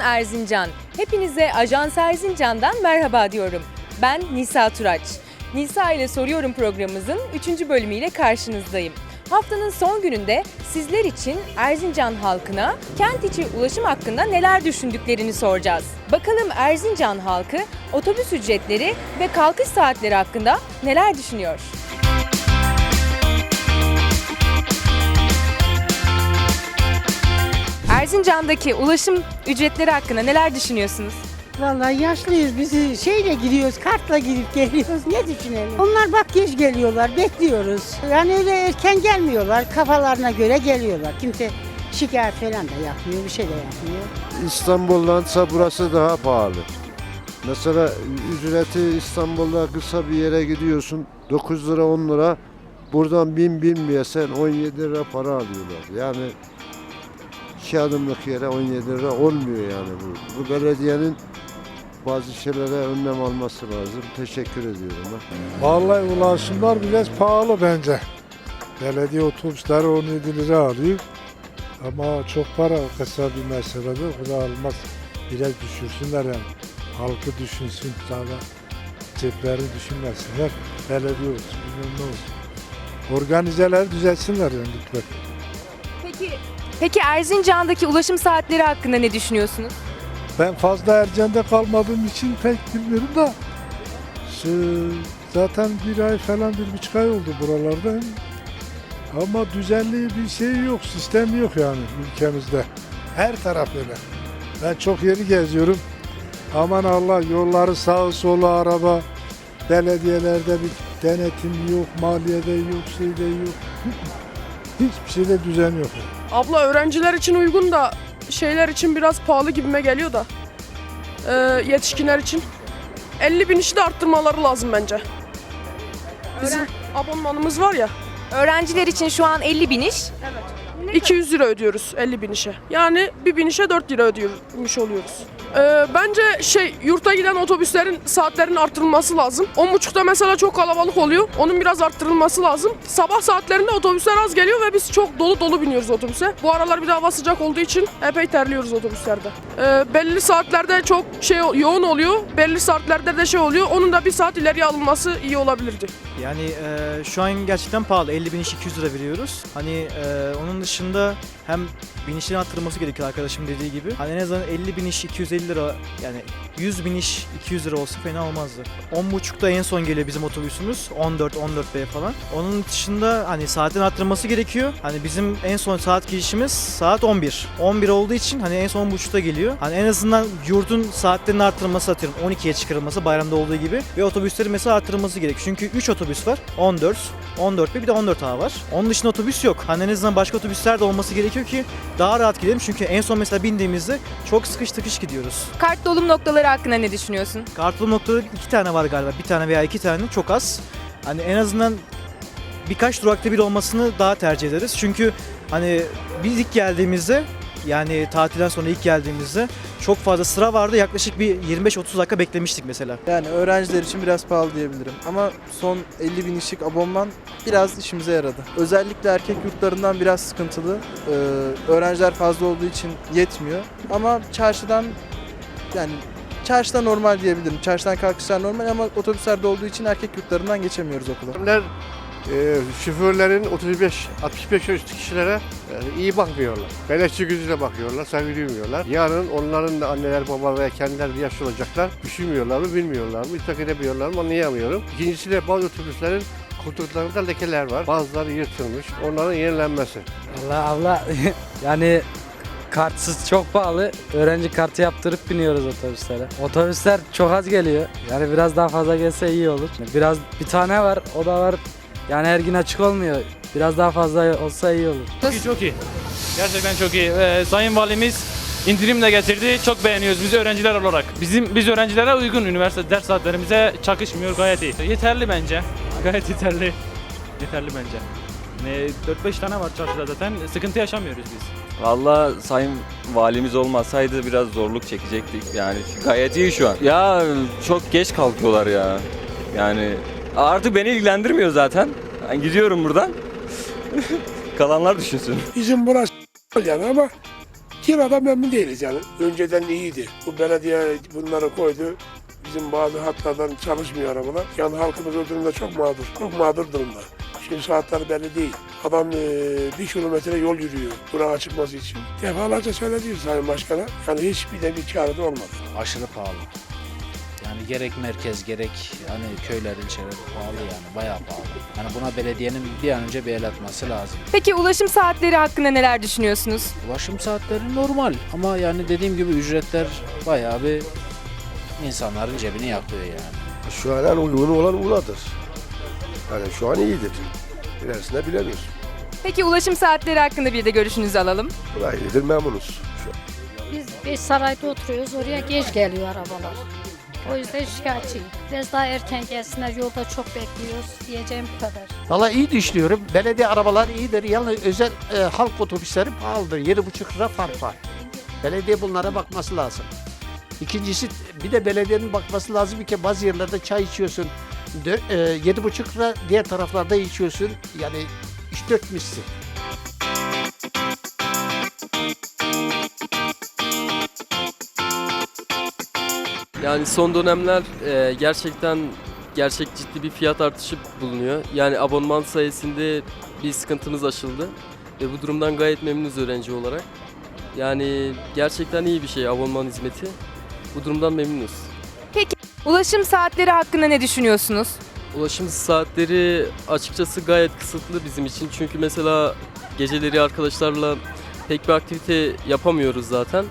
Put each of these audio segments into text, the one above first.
Erzincan. Hepinize Ajans Erzincan'dan merhaba diyorum. Ben Nisa Turaç. Nisa ile Soruyorum programımızın 3. bölümüyle karşınızdayım. Haftanın son gününde sizler için Erzincan halkına kent içi ulaşım hakkında neler düşündüklerini soracağız. Bakalım Erzincan halkı otobüs ücretleri ve kalkış saatleri hakkında neler düşünüyor? Erzincan'daki ulaşım ücretleri hakkında neler düşünüyorsunuz? Vallahi yaşlıyız biz şeyle gidiyoruz kartla gidip geliyoruz ne düşünelim. Onlar bak geç geliyorlar bekliyoruz. Yani öyle erken gelmiyorlar kafalarına göre geliyorlar. Kimse şikayet falan da yapmıyor bir şey de yapmıyor. İstanbul'dansa burası daha pahalı. Mesela ücreti İstanbul'da kısa bir yere gidiyorsun 9 lira 10 lira buradan bin binmeyesen 17 lira para alıyorlar. Yani iki adımlık yere 17 lira olmuyor yani bu. Bu belediyenin bazı şeylere önlem alması lazım. Teşekkür ediyorum. ben. Vallahi ulaşımlar biraz pahalı bence. Belediye otobüsleri 17 lira alıyor. Ama çok para kısa bir meselede bu da almaz. Biraz düşürsünler yani. Halkı düşünsün sana. Cepleri düşünmesinler. Belediye olsun, bilmem ne olsun. Organizeler düzelsinler yani lütfen. Peki Erzincan'daki ulaşım saatleri hakkında ne düşünüyorsunuz? Ben fazla Ercan'da kalmadığım için pek bilmiyorum da şu- zaten bir ay falan bir buçuk ay oldu buralarda. Ama düzenli bir şey yok, sistem yok yani ülkemizde. Her taraf öyle. Ben çok yeri geziyorum. Aman Allah yolları sağı solu araba, belediyelerde bir denetim yok, maliyede yok, şeyde yok. Hiçbir şeyde düzen yok. Abla öğrenciler için uygun da şeyler için biraz pahalı gibime geliyor da. Ee, yetişkinler için. 50 bin işi de arttırmaları lazım bence. Bizim abonmanımız var ya Öğrenciler için şu an 50 bin iş. 200 lira ödüyoruz 50 bin işe. Yani bir bin işe 4 lira ödüyormuş oluyoruz. Ee, bence şey yurta giden otobüslerin saatlerinin arttırılması lazım. 10.30'da mesela çok kalabalık oluyor. Onun biraz arttırılması lazım. Sabah saatlerinde otobüsler az geliyor ve biz çok dolu dolu biniyoruz otobüse. Bu aralar bir de hava sıcak olduğu için epey terliyoruz otobüslerde. Ee, belli saatlerde çok şey yoğun oluyor. Belli saatlerde de şey oluyor. Onun da bir saat ileriye alınması iyi olabilirdi. Yani e, şu an gerçekten pahalı. 50 bin iş 200 lira veriyoruz. Hani e, onun dışında hem binişlerin arttırılması gerekiyor arkadaşım dediği gibi. Hani en azından 50 bin iş 250 lira yani 100 bin iş 200 lira olsa fena olmazdı. 10.30'da en son geliyor bizim otobüsümüz. 14 14B falan. Onun dışında hani saatin arttırılması gerekiyor. Hani bizim en son saat girişimiz saat 11. 11 olduğu için hani en son 10.30'da geliyor. Hani en azından yurdun saatlerinin arttırılması atıyorum 12'ye çıkarılması bayramda olduğu gibi ve otobüslerin mesela arttırılması gerekiyor. Çünkü 3 otobüs var. 14, 14 bir de 14A var. Onun dışında otobüs yok. Hani en azından başka otobüsler de olması gerekiyor ki daha rahat gidelim. Çünkü en son mesela bindiğimizde çok sıkış tıkış gidiyoruz. Kart dolum noktaları hakkında ne düşünüyorsun? Kartlı noktaları iki tane var galiba. Bir tane veya iki tane çok az. Hani en azından birkaç durakta bir olmasını daha tercih ederiz. Çünkü hani biz ilk geldiğimizde yani tatilden sonra ilk geldiğimizde çok fazla sıra vardı. Yaklaşık bir 25-30 dakika beklemiştik mesela. Yani öğrenciler için biraz pahalı diyebilirim. Ama son 50 bin işlik abonman biraz işimize yaradı. Özellikle erkek yurtlarından biraz sıkıntılı. Ee, öğrenciler fazla olduğu için yetmiyor. Ama çarşıdan yani çarşıda normal diyebilirim. Çarşıdan kalkışlar normal ama otobüslerde olduğu için erkek yurtlarından geçemiyoruz okula. E, şoförlerin 35 65 yaş üstü kişilere e, iyi bakmıyorlar. Beleşçi gözüyle bakıyorlar, saygı duymuyorlar. Yarın onların da anneler, baba veya kendileri bir yaşlı olacaklar. Düşünmüyorlar mı, bilmiyorlar mı, idrak edemiyorlar mı anlayamıyorum. İkincisi de bazı otobüslerin koltuklarında lekeler var. Bazıları yırtılmış. Onların yenilenmesi. Allah abla yani kartsız çok pahalı. Öğrenci kartı yaptırıp biniyoruz otobüslere. Otobüsler çok az geliyor. Yani biraz daha fazla gelse iyi olur. Biraz bir tane var o da var. Yani her gün açık olmuyor. Biraz daha fazla olsa iyi olur. Çok iyi, çok iyi. Gerçekten çok iyi. Ee, Sayın Valimiz indirim de getirdi. Çok beğeniyoruz biz öğrenciler olarak. Bizim biz öğrencilere uygun üniversite ders saatlerimize çakışmıyor gayet iyi. Yeterli bence. Gayet yeterli. Yeterli bence. Ne 4-5 tane var çarşıda zaten. Sıkıntı yaşamıyoruz biz. Valla sayın valimiz olmasaydı biraz zorluk çekecektik. Yani gayet iyi şu an. Ya çok geç kalkıyorlar ya. Yani artık beni ilgilendirmiyor zaten. Ben gidiyorum buradan. Kalanlar düşünsün. Bizim burası yani ama de memnun değiliz yani. Önceden iyiydi. Bu belediye bunları koydu. Bizim bazı hatlardan çalışmıyor arabalar. Yani halkımız o durumda çok mağdur. Çok mağdur durumda. Şimdi saatler belli değil. Adam e, bir kilometre yol yürüyor durağa çıkması için. Defalarca söyledi Sayın Başkan'a. Yani hiçbir de bir de olmadı. aşırı pahalı. Yani gerek merkez gerek hani köyler ilçeler pahalı yani bayağı pahalı. Yani buna belediyenin bir an önce bir el atması lazım. Peki ulaşım saatleri hakkında neler düşünüyorsunuz? Ulaşım saatleri normal ama yani dediğim gibi ücretler bayağı bir insanların cebini yakıyor yani. Şu an en uygun olan Ula'dır. Yani şu an iyidir. İlerisinde bilemiyoruz. Peki ulaşım saatleri hakkında bir de görüşünüzü alalım. Ula iyidir memnunuz. Şu an. Biz bir sarayda oturuyoruz. Oraya geç geliyor arabalar. O yüzden şikayetçiyim. Biraz daha erken gelsinler. Yolda çok bekliyoruz. Diyeceğim bu kadar. Valla iyi düşünüyorum. Belediye arabaları iyidir. Yalnız özel e, halk otobüsleri pahalıdır. 7,5 lira fark var. Belediye bunlara bakması lazım. İkincisi bir de belediyenin bakması lazım ki bazı yerlerde çay içiyorsun. Dö- e, 7,5 lira diğer taraflarda içiyorsun. Yani 3-4 misli. Yani son dönemler e, gerçekten gerçek ciddi bir fiyat artışı bulunuyor. Yani abonman sayesinde bir sıkıntımız aşıldı. Ve bu durumdan gayet memnunuz öğrenci olarak. Yani gerçekten iyi bir şey abonman hizmeti. Bu durumdan memnunuz. Ulaşım saatleri hakkında ne düşünüyorsunuz? Ulaşım saatleri açıkçası gayet kısıtlı bizim için. Çünkü mesela geceleri arkadaşlarla pek bir aktivite yapamıyoruz zaten.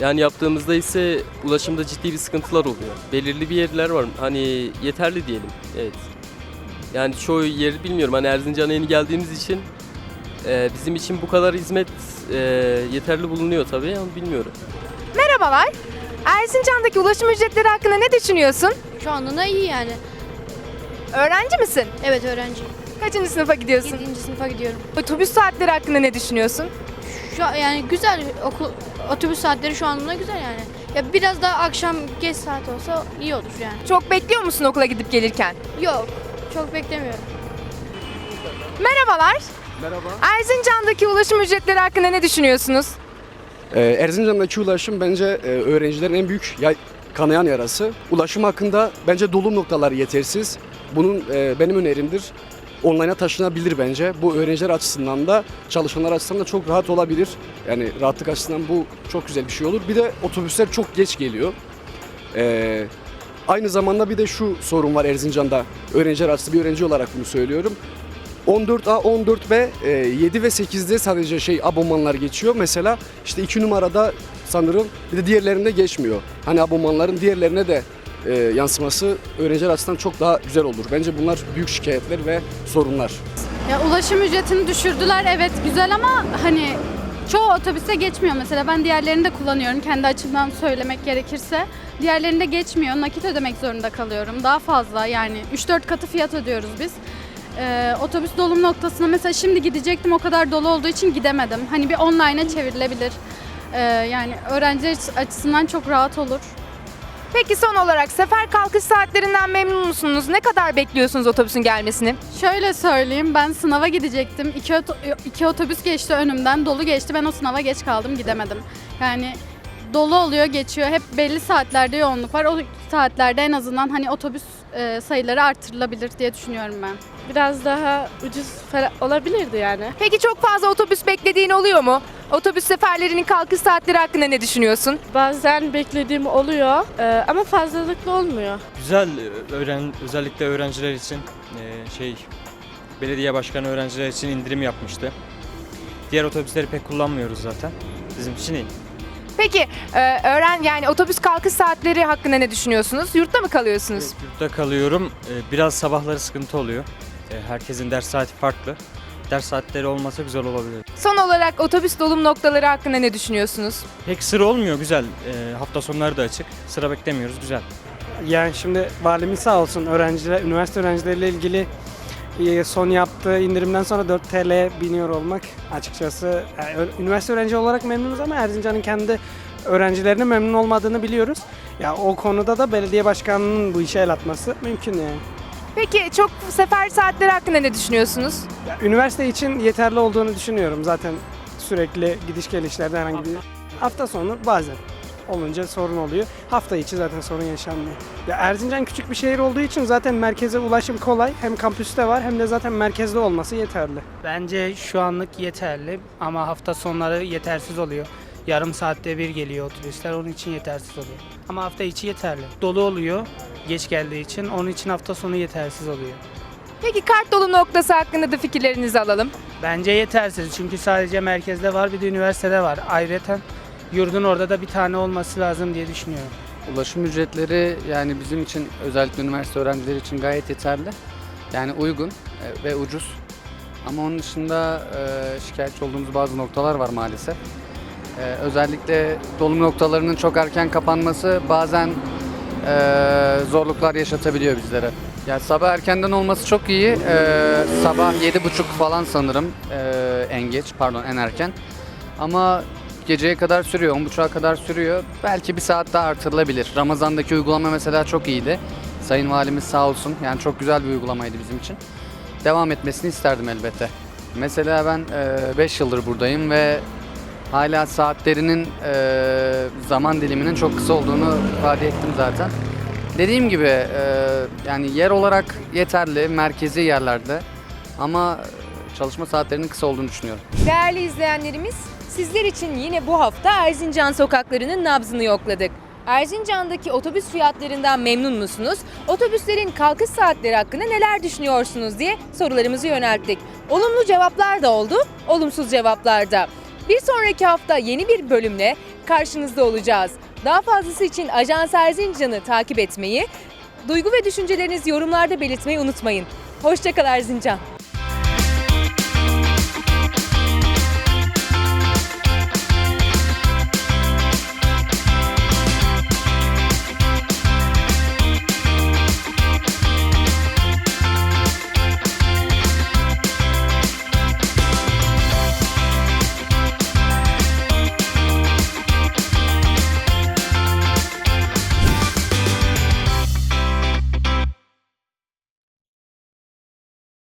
Yani yaptığımızda ise ulaşımda ciddi bir sıkıntılar oluyor. Belirli bir yerler var. Hani yeterli diyelim. Evet. Yani çoğu yeri bilmiyorum. Hani Erzincan'a yeni geldiğimiz için e, bizim için bu kadar hizmet e, yeterli bulunuyor tabii ama bilmiyorum. Merhabalar. Erzincan'daki ulaşım ücretleri hakkında ne düşünüyorsun? Şu anda iyi yani. Öğrenci misin? Evet öğrenciyim. Kaçıncı sınıfa gidiyorsun? 7. sınıfa gidiyorum. Otobüs saatleri hakkında ne düşünüyorsun? Şu an- yani güzel okul otobüs saatleri şu anda güzel yani. Ya biraz daha akşam geç saat olsa iyi olur yani. Çok bekliyor musun okula gidip gelirken? Yok. Çok beklemiyorum. Merhabalar. Merhaba. Erzincan'daki ulaşım ücretleri hakkında ne düşünüyorsunuz? Ee, Erzincan'daki ulaşım bence e, öğrencilerin en büyük ya- kanayan yarası. Ulaşım hakkında bence dolum noktaları yetersiz. Bunun e, benim önerimdir. Online'a taşınabilir bence. Bu öğrenciler açısından da çalışanlar açısından da çok rahat olabilir. Yani rahatlık açısından bu çok güzel bir şey olur. Bir de otobüsler çok geç geliyor. Ee, aynı zamanda bir de şu sorun var Erzincan'da. Öğrenciler açısından bir öğrenci olarak bunu söylüyorum. 14A, 14B, e, 7 ve 8'de sadece şey abonmanlar geçiyor. Mesela işte 2 numarada sanırım bir de diğerlerinde geçmiyor. Hani abonmanların diğerlerine de e, yansıması öğrenciler açısından çok daha güzel olur. Bence bunlar büyük şikayetler ve sorunlar. Ya ulaşım ücretini düşürdüler evet güzel ama hani çoğu otobüse geçmiyor mesela. Ben diğerlerini de kullanıyorum kendi açımdan söylemek gerekirse. Diğerlerinde geçmiyor. Nakit ödemek zorunda kalıyorum. Daha fazla yani 3-4 katı fiyat ödüyoruz biz. Ee, otobüs dolum noktasına mesela şimdi gidecektim o kadar dolu olduğu için gidemedim. Hani bir online'a çevrilebilir. Ee, yani öğrenci açısından çok rahat olur. Peki son olarak sefer kalkış saatlerinden memnun musunuz? Ne kadar bekliyorsunuz otobüsün gelmesini? Şöyle söyleyeyim ben sınava gidecektim. İki, iki otobüs geçti önümden dolu geçti. Ben o sınava geç kaldım gidemedim. Yani dolu oluyor geçiyor. Hep belli saatlerde yoğunluk var. O saatlerde en azından hani otobüs e, sayıları artırılabilir diye düşünüyorum ben. Biraz daha ucuz olabilirdi yani. Peki çok fazla otobüs beklediğin oluyor mu? Otobüs seferlerinin kalkış saatleri hakkında ne düşünüyorsun? Bazen beklediğim oluyor e, ama fazlalıklı olmuyor. Güzel öğren özellikle öğrenciler için e, şey belediye başkanı öğrenciler için indirim yapmıştı. Diğer otobüsleri pek kullanmıyoruz zaten. Bizim için iyi. Peki e, öğren yani otobüs kalkış saatleri hakkında ne düşünüyorsunuz? Yurtta mı kalıyorsunuz? Yurtta kalıyorum. E, Biraz sabahları sıkıntı oluyor. E, Herkesin ders saati farklı. Ders saatleri olmasa güzel olabilir. Son olarak otobüs dolum noktaları hakkında ne düşünüyorsunuz? Pek sıra olmuyor güzel. E, Hafta sonları da açık. Sıra beklemiyoruz güzel. Yani şimdi valimiz sağ olsun öğrenciler, üniversite öğrencileriyle ilgili e, son yaptığı indirimden sonra 4 TL biniyor olmak açıkçası yani ö- üniversite öğrenci olarak memnunuz ama Erzincan'ın kendi öğrencilerine memnun olmadığını biliyoruz. Ya o konuda da belediye başkanının bu işe el atması mümkün yani. Peki çok sefer saatleri hakkında ne düşünüyorsunuz? Ya, üniversite için yeterli olduğunu düşünüyorum. Zaten sürekli gidiş gelişlerde herhangi bir Hafta sonu bazen olunca sorun oluyor. Hafta içi zaten sorun yaşanmıyor. Ya Erzincan küçük bir şehir olduğu için zaten merkeze ulaşım kolay. Hem kampüste var hem de zaten merkezde olması yeterli. Bence şu anlık yeterli ama hafta sonları yetersiz oluyor. Yarım saatte bir geliyor otobüsler onun için yetersiz oluyor. Ama hafta içi yeterli. Dolu oluyor geç geldiği için onun için hafta sonu yetersiz oluyor. Peki kart dolu noktası hakkında da fikirlerinizi alalım. Bence yetersiz çünkü sadece merkezde var bir de üniversitede var. Ayrıca yurdun orada da bir tane olması lazım diye düşünüyorum. Ulaşım ücretleri yani bizim için özellikle üniversite öğrencileri için gayet yeterli. Yani uygun e, ve ucuz. Ama onun dışında e, şikayetçi olduğumuz bazı noktalar var maalesef. E, özellikle dolum noktalarının çok erken kapanması bazen e, zorluklar yaşatabiliyor bizlere. Yani sabah erkenden olması çok iyi. E, sabah 7.30 falan sanırım e, en geç pardon en erken. Ama geceye kadar sürüyor, 10.30'a kadar sürüyor. Belki bir saat daha artırılabilir. Ramazan'daki uygulama mesela çok iyiydi. Sayın Valimiz sağ olsun. Yani çok güzel bir uygulamaydı bizim için. Devam etmesini isterdim elbette. Mesela ben 5 yıldır buradayım ve hala saatlerinin e, zaman diliminin çok kısa olduğunu ifade ettim zaten. Dediğim gibi e, yani yer olarak yeterli, merkezi yerlerde ama çalışma saatlerinin kısa olduğunu düşünüyorum. Değerli izleyenlerimiz, sizler için yine bu hafta Erzincan sokaklarının nabzını yokladık. Erzincan'daki otobüs fiyatlarından memnun musunuz? Otobüslerin kalkış saatleri hakkında neler düşünüyorsunuz diye sorularımızı yönelttik. Olumlu cevaplar da oldu, olumsuz cevaplar da. Bir sonraki hafta yeni bir bölümle karşınızda olacağız. Daha fazlası için Ajans Erzincan'ı takip etmeyi, duygu ve düşüncelerinizi yorumlarda belirtmeyi unutmayın. Hoşçakal Erzincan.